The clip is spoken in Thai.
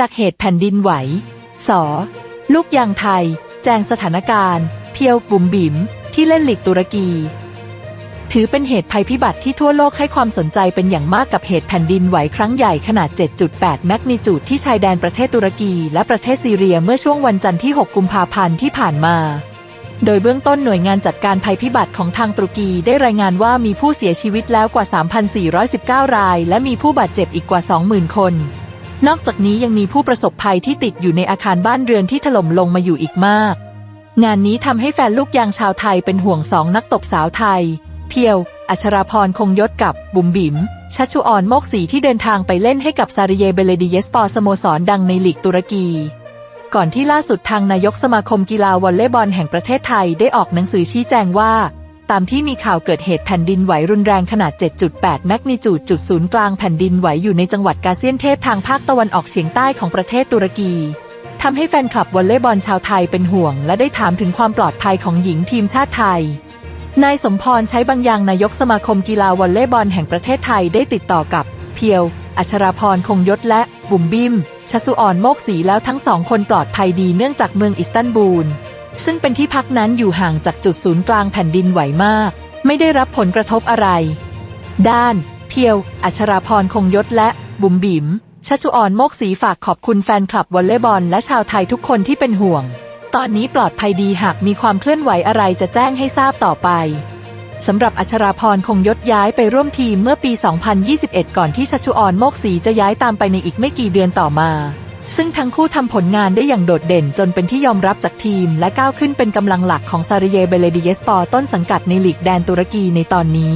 จากเหตุแผ่นดินไหวสลูกยางไทย แจงสถานการณ์ เพียวบุ๋มบิ๋มที่เล่นหลีกตุรกี ถือเป็นเหตุภัยพิบัติที่ทั่วโลกให้ความสนใจเป็นอย่างมากกับเหตุแผ่นดินไหวครั้งใหญ่ขนาด 7.8 แมกนิจูดที่ชายแดนประเทศตุรกี และประเทศซีเรียเมื่อช่วงวันจันทร์ที่ 6 กุมภาพันธ์ที่ผ่านมาโดยเบื้องต้นหน่วยงานจัดการภัยพิบัติของทางตุรกีได้รายงานว่ามีผู้เสียชีวิตแล้วกว่า 3,419 ราย และมีผู้บาดเจ็บอีกกว่า 20,000 คน นอกจากนี้ยังมีผู้ประสบภัยที่ติดอยู่ในอาคารบ้านเรือนที่ถล่มลงมาอยู่อีกมาก งานนี้ทำให้แฟนลูกยางชาวไทยเป็นห่วงสองนักตบสาวไทย เพียว อัชราพรคงยศกับบุ๋มบิ๋มชัชชุออนโมกศีที่เดินทางไปเล่นให้กับซาริเยเบเลดิเยสปอร์สโมสรดังในลีกตุรกี ก่อนที่ล่าสุดทางนายกสมาคมกีฬาวอลเลย์บอลแห่งประเทศไทยได้ออกหนังสือชี้แจงว่า ตามที่มีข่าวเกิดเหตุแผ่นดินไหวรุนแรงขนาด 7.8 แมกนิจูดจุดศูนย์กลางแผ่นดินไหวอยู่ในจังหวัดกาเซียนเทพทางภาคตะวันออกเฉียงใต้ของประเทศตุรกีทำให้แฟนคลับวอลเลย์บอลชาวไทยเป็นห่วง และได้ถามถึงความปลอดภัยของหญิงทีมชาติไทย นายสมพรใช้บางอย่างนายกสมาคมกีฬาวอลเลย์บอลแห่งประเทศไทยได้ติดต่อกับ เพียว อัชราพรคงยศและ บุ๋มบิมชสุออนโมกศรีแล้วทั้งสองคนปลอดภัยดีเนื่องจากเมืองอิสตันบูล ซึ่งเป็นที่พักนั้นอยู่ห่างจากจุดศูนย์กลางแผ่นดินไหวมาก ไม่ได้รับผลกระทบอะไร ด้าน เพียว อัชราพรคงยศและ บุ๋มบิมชัชชุออนโมกศีฝากขอบคุณแฟนคลับวอลเลย์บอลและชาวไทยทุกคนที่เป็นห่วง ตอนนี้ปลอดภัยดีหากมีความเคลื่อนไหวอะไรจะแจ้งให้ทราบต่อไปสำหรับอัชราพรคงยศย้ายไปร่วมทีมเมื่อปี 2021 ก่อนที่ชัชชุออนโมกศีจะย้ายตามไปในอีกไม่กี่เดือนต่อมา ซึ่งทั้งคู่ทำผลงานได้อย่างโดดเด่นจนเป็นที่ยอมรับจากทีม และก้าวขึ้นเป็นกำลังหลักของซาริเยเบเลดิเยสปอร์ต้นสังกัดในลีกแดนตุรกีในตอนนี้